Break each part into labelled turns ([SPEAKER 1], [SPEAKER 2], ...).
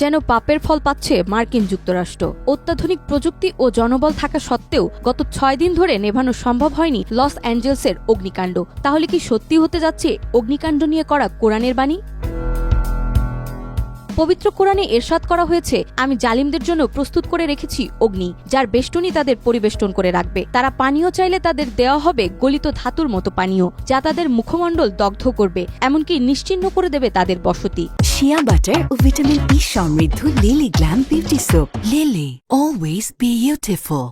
[SPEAKER 1] যেন পাপের ফল পাচ্ছে মার্কিন যুক্তরাষ্ট্র। অত্যাধুনিক প্রযুক্তি ও জনবল থাকা সত্ত্বেও গত ছয় দিন ধরে নেভানো সম্ভব হয়নি লস অ্যাঞ্জেলসের অগ্নিকাণ্ড। তাহলে কি সত্যি হতে যাচ্ছে অগ্নিকাণ্ড নিয়ে করা কোরআনের বাণী? পবিত্র কোরআনে এরশাদ করা হয়েছে, আমি জালিমদের জন্য প্রস্তুত করে রেখেছি অগ্নি, যার বেষ্টনী তাদের পরিবেষ্টন করে রাখবে। তারা পানীয় চাইলে তাদের দেওয়া হবে গলিত ধাতুর মতো পানীয়, যা তাদের মুখমণ্ডল দগ্ধ করবে, এমনকি নিশ্চিহ্ন করে দেবে তাদের বসতি।
[SPEAKER 2] শিয়া বাটার ও ভিটামিন ই সমৃদ্ধ Lily glam beauty soap Lily always beautiful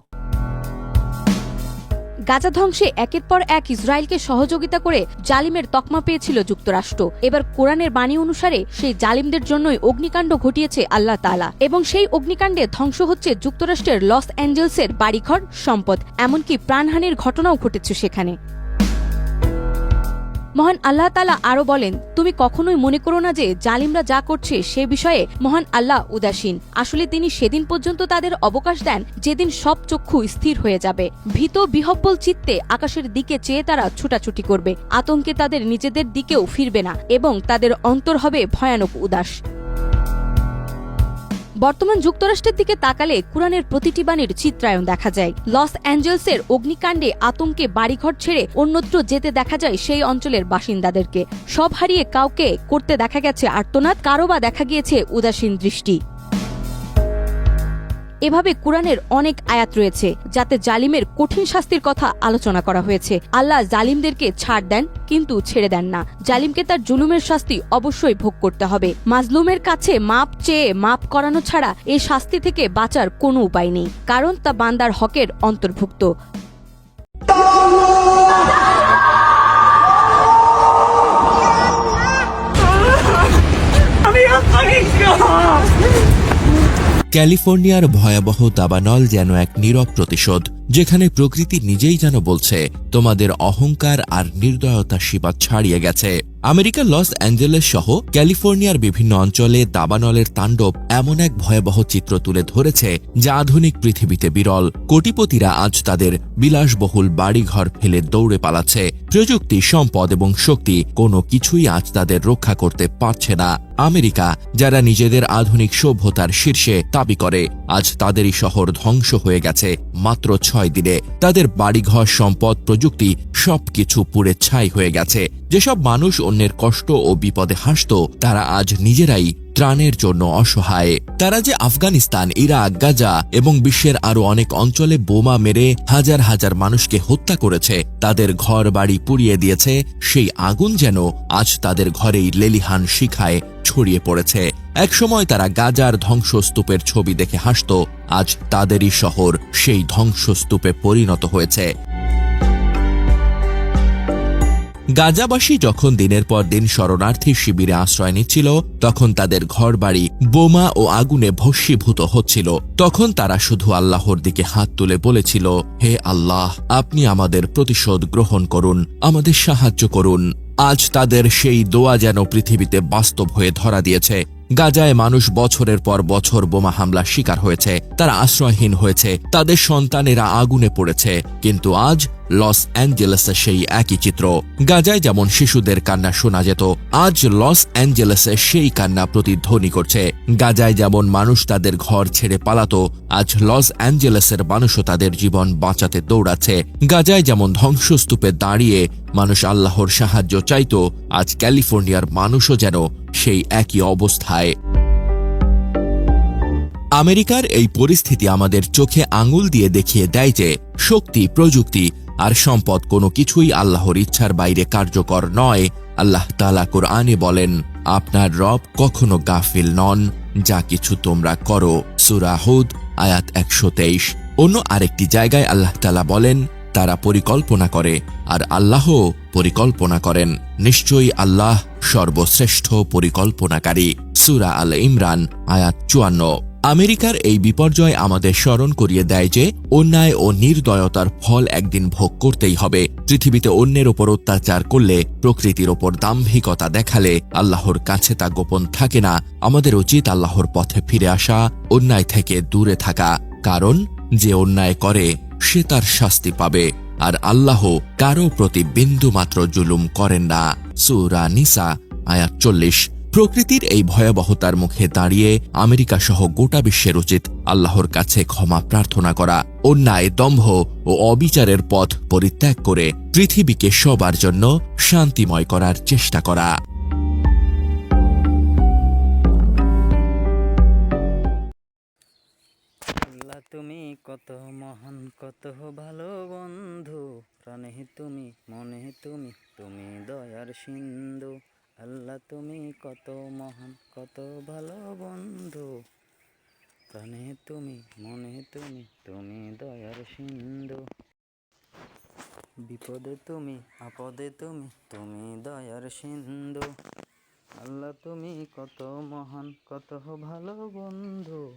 [SPEAKER 1] Gaza ধ্বংসে একের পর এক ইসরায়েলকে সহযোগিতা করে জালিমের তকমা পেয়েছিল যুক্তরাষ্ট্র। এবার কোরআনের বাণী অনুসারে সেই জালিমদের জন্যই অগ্নিকাণ্ড ঘটিয়েছে আল্লাহ তালা এবং সেই অগ্নিকাণ্ডে ধ্বংস হচ্ছে যুক্তরাষ্ট্রের লস অ্যাঞ্জেলসের বাড়িঘর সম্পদ। এমনকি প্রাণহানির ঘটনাও ঘটেছে সেখানে। মহান আল্লাহ তালা আরও বলেন, তুমি কখনোই মনে করো না যে জালিমরা যা করছে সে বিষয়ে মহান আল্লাহ উদাসীন। আসলে তিনি সেদিন পর্যন্ত তাদের অবকাশ দেন, যেদিন সব চক্ষু স্থির হয়ে যাবে। ভীত বিহব্বল চিত্তে আকাশের দিকে চেয়ে তারা ছুটাছুটি করবে। আতঙ্কে তাদের নিজেদের দিকেও ফিরবে না এবং তাদের অন্তর হবে ভয়ানক উদাস। বর্তমান যুক্তরাষ্ট্রের দিকে তাকালে কোরআনের প্রতিটি বাণীর চিত্রায়ন দেখা যায়। লস অ্যাঞ্জেলসের অগ্নিকাণ্ডে আতঙ্কে বাড়িঘর ছেড়ে অন্যত্র যেতে দেখা যায় সেই অঞ্চলের বাসিন্দাদেরকে। সব হারিয়ে কাউকে করতে দেখা গেছে আর্তনাদ, কারও বা দেখা গিয়েছে উদাসীন দৃষ্টি। এভাবে কোরআনের অনেক আয়াত রয়েছে, যাতে জালিমের কঠিন শাস্তির কথা আলোচনা করা হয়েছে। আল্লাহ জালিমদেরকে ছাড় দেন, কিন্তু ছেড়ে দেন না। জালিমকে তার জুলুমের শাস্তি অবশ্যই ভোগ করতে হবে। মাজলুমের কাছে মাপ চেয়ে মাপ করানো ছাড়া এই শাস্তি থেকে বাঁচার কোনো উপায় নেই, কারণ তা বান্দার হকের অন্তর্ভুক্ত।
[SPEAKER 3] ক্যালিফোর্নিয়ার ভয়াবহ দাবানল যেন এক নীরব প্রতিশোধ, যেখানে প্রকৃতি নিজেই যেন বলছে, তোমাদের অহংকার আর নির্দয়তা সীমা ছাড়িয়ে গেছে। আমেরিকার লস অ্যাঞ্জেলেস সহ ক্যালিফোর্নিয়ার বিভিন্ন অঞ্চলে দাবানলের তাণ্ডব এমন এক ভয়াবহ চিত্র তুলে ধরেছে যা আধুনিক পৃথিবীতে বিরল। কোটিপতিরা আজ তাদের বিলাসবহুল বাড়িঘর ফেলে দৌড়ে পালাচ্ছে। প্রযুক্তি, সম্পদ এবং শক্তি কোনো কিছুই আজ তাদের রক্ষা করতে পারছে না। আমেরিকা, যারা নিজেদের আধুনিক সভ্যতার শীর্ষে দাবি করে, আজ তাদেরই শহর ধ্বংস হয়ে গেছে মাত্র ছয় দিনে। তাদের বাড়িঘর, সম্পদ, প্রযুক্তি সবকিছু পুড়ে ছাই হয়ে গেছে। যেসব মানুষ অন্যের কষ্ট ও বিপদে হাসত, তারা আজ নিজেরাই ত্রাণের জন্য অসহায়। তারা যে আফগানিস্তান, ইরাক, গাজা এবং বিশ্বের আরও অনেক অঞ্চলে বোমা মেরে হাজার হাজার মানুষকে হত্যা করেছে, তাদের ঘর বাড়ি পুড়িয়ে দিয়েছে, সেই আগুন যেন আজ তাদের ঘরেই লেলিহান শিখায় ছড়িয়ে পড়েছে। একসময় তারা গাজার ধ্বংসস্তূপের ছবি দেখে হাসত, আজ তাদেরই শহর সেই ধ্বংসস্তূপে পরিণত হয়েছে। গাজাবাসী যখন দিনের পর দিন শরণার্থী শিবিরে আশ্রয় নিচ্ছিল, তখন তাদের ঘরবাড়ি বোমা ও আগুনে ভস্মীভূত হচ্ছিল। তখন তারা শুধু আল্লাহর দিকে হাত তুলে বলেছিল, হে আল্লাহ, আপনি আমাদের প্রতিশোধ গ্রহণ করুন, আমাদের সাহায্য করুন। আজ তাদের সেই দোয়া যেন পৃথিবীতে বাস্তব হয়ে ধরা দিয়েছে। গাজায় মানুষ বছরের পর বছর বোমা হামলার শিকার হয়েছে, তারা আশ্রয়হীন হয়েছে, তাদের সন্তানেরা আগুনে পড়েছে, কিন্তু আজ লস অ্যাঞ্জেলেসে সেই একই চিত্র। গাজায় যেমন শিশুদের কান্না শোনা যেত, আজ লস অ্যাঞ্জেলেসে সেই কান্না প্রতিধ্বনি করছে। গাজায় যেমন মানুষ তাদের ঘর ছেড়ে পালাতো, আজ লস অ্যাঞ্জেলেসের মানুষও তাদের জীবন বাঁচাতে দৌড়াচ্ছে। গাজায় যেমন ধ্বংসস্তূপে দাঁড়িয়ে মানুষ আল্লাহর সাহায্য চাইত, আজ ক্যালিফোর্নিয়ার মানুষও যেন সেই একই অবস্থায়। আমেরিকার এই পরিস্থিতি আমাদের চোখে আঙুল দিয়ে দেখিয়ে দেয় যে, শক্তি, প্রযুক্তি আর সম্পদ কোনো কিছুই আল্লাহর ইচ্ছার বাইরে কার্যকর নয়। আল্লাহ তালা কোরআনে বলেন, আপনার রব কখনো গাফিল নন, যা কিছু তোমরা করো। সুরাহুদ আয়াত একশো তেইশ। অন্য আরেকটি জায়গায় আল্লাহ তালা বলেন তারা পরিকল্পনা করে আর আল্লাহ পরিকল্পনা করেন। নিশ্চয়ই আল্লাহ সর্বশ্রেষ্ঠ পরিকল্পনাকারী। সুরা আল ইমরান, আয়াত চুয়ান্ন। আমেরিকার এই বিপর্যয় আমাদের স্মরণ করিয়ে দেয় যে, অন্যায় ও নির্দয়তার ফল একদিন ভোগ করতেই হবে। পৃথিবীতে অন্যের ওপর অত্যাচার করলে, প্রকৃতির ওপর দাম্ভিকতা দেখালে আল্লাহর কাছে তা গোপন থাকে না। আমাদের উচিত আল্লাহর পথে ফিরে আসা, অন্যায় থেকে দূরে থাকা। কারণ যে অন্যায় করে, সে তার শাস্তি পাবে, আর আল্লাহ কারও প্রতি বিন্দুমাত্র জুলুম করেন না। সুরা নিসা, আয়াত চল্লিশ। প্রকৃতির এই ভয়াবহতার মুখে দাঁড়িয়ে আমেরিকা সহ গোটা বিশ্বের উচিত আল্লাহর কাছে ক্ষমা প্রার্থনা করা, অন্যায়, দম্ভ ও অবিচারের পথ পরিত্যাগ করে পৃথিবীকে সবার জন্য শান্তিময় করার চেষ্টা করা।
[SPEAKER 4] আল্লাহ তুমি কত মহান, কত ভালো বন্ধু। প্রাণে তুমি, মনে তুমি তুমি দয়ার সিন্ধু। আল্লাহ তুমি কত মহান, কত ভালো বন্ধু। প্রাণে তুমি, মনে তুমি তুমি দয়ার সিন্ধু। বিপদে তুমি, আপদে তুমি তুমি দয়ার সিন্ধু। আল্লাহ তুমি কত মহান, কত ভালো বন্ধু।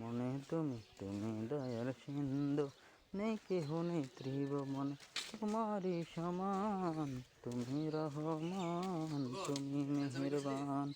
[SPEAKER 4] মনে তুমি তুমি দয়ার সিন্ধু। নেই কেহ নেই মনে তোমারই সমান। তুমি রহমান তুমি মেহেরবান।